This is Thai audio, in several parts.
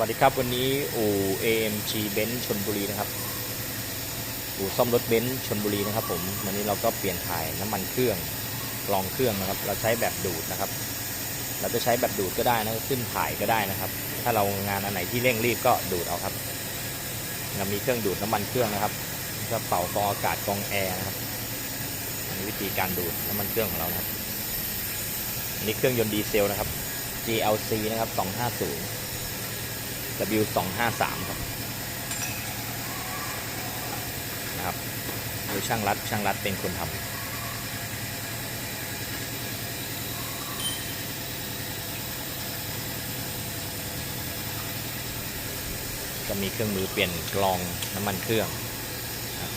วัสดีครับ วันนี้อู่ AMG Benz ชนบุรีนะครับ อู่ซ่อมรถเบนซ์ชนบุรีนะครับ ผมวันนี้เราก็เปลี่ยนถ่ายน้ำมันเครื่องกรองเครื่องนะครับ เราใช้แบบดูดนะครับ เราจะใช้แบบดูดก็ได้นะขึ้นถ่ายก็ได้นะครับ ถ้าเรางานอันไหนที่เร่งรีบก็ดูดเอาครับเรามีเครื่องดูดน้ำมันเครื่องนะครับจะเป่ากองอากาศกรองแอร์นะครับอันนี้วิธีการดูดน้ำมันเครื่องของเรานะครับอันนี้เครื่องยนต์ดีเซลนะครับ GLC นะครับ250 W 2 5 3 ครับนะครับโดยช่างรัดช่างรัดเป็นคนทำจะมีเครื่องมือเปลี่ยนกรองน้ำมันเครื่องนะครับ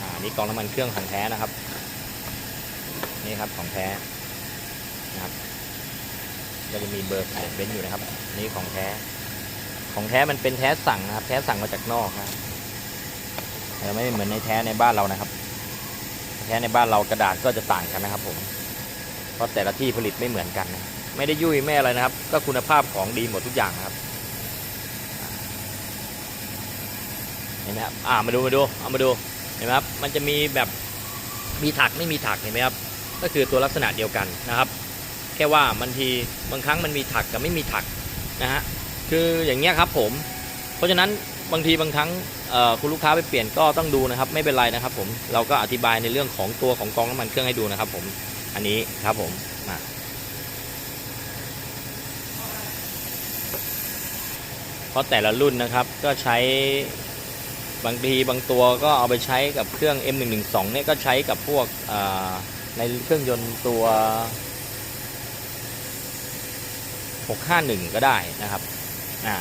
อ่า นี่กองน้ำมันเครื่องของแท้นะครับ นี่ครับของแท้นะครับก็จะมีเบอร์เขียนเบ้นอยู่นะครับ นี่ของแท้ ของแท้มันเป็นแท้สั่งนะครับ แท้สั่งมาจากนอกนะครับแต่ไม่เหมือนในแท้ในบ้านเรานะครับ แท้ในบ้านเรากระดาษก็จะต่างกันนะครับ ผม เพราะแต่ละที่ผลิตไม่เหมือนกันนะไม่ได้ยุ่ยไม่อะไรนะครับ ก็คุณภาพของดีหมดทุกอย่างนะครับเห็นไหมครับอ่ามาดูมาดูเอามาดู ห็นไหมครับมันจะมีแบบมีถักไม่มีถักเห็นไหมครับก็คือตัวลักษณะเดียวกันนะครับ แค่ว่าบางทีบางครั้งมันมีถักกับไม่มีถักนะฮะคืออย่างเงี้ยครับผม เพราะฉะนั้นบางทีบางครั้งคุณลูกค้าไปเปลี่ยนก็ต้องดูนะครับ ไม่เป็นไรนะครับผมเราก็อธิบายในเรื่องของตัวของกองน้ำมันเครื่องให้ดูนะครับ ผมอันนี้ครับผมมาเพราะแต่ละรุ่นนะครับก็ใช้ บางทีบางตัวก็เอาไปใช้กับเครื่อง M112 เนี่ยก็ใช้กับพวกในเครื่องยนต์ตัว 651 ก็ได้นะครับอ่า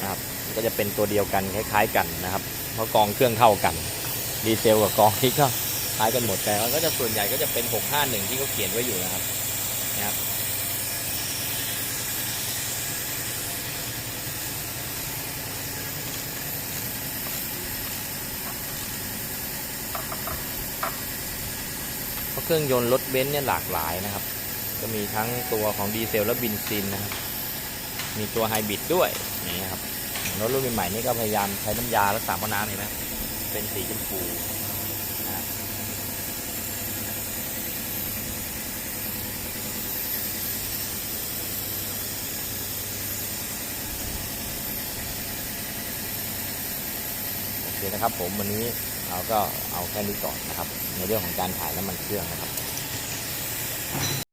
นะครับก็จะเป็นตัวเดียวกันคล้าย ๆ กันนะครับ เพราะกองเครื่องเท่ากัน ดีเซลกับกองที่ก็คล้ายกันหมดแต่ก็จะส่วนใหญ่ก็จะเป็น 651 ที่เขาเขียนไว้อยู่นะครับนะครับ เครื่องยนต์รถเบนซ์เนี่ยหลากหลายนะครับ ก็มีทั้งตัวของดีเซลและบินซินนะครับ มีตัวไฮบริดด้วยนี่ครับรถรุ่นใหม่ๆนี่ก็พยายามใช้น้ำยารักษาพ่อน้ำเห็นไหมเป็นสีชมพูโอเคนะครับผมวันนี้ เราก็เอาแค่นี้ก่อนนะครับ ในเรื่องของการถ่ายน้ำมันเครื่องนะครับ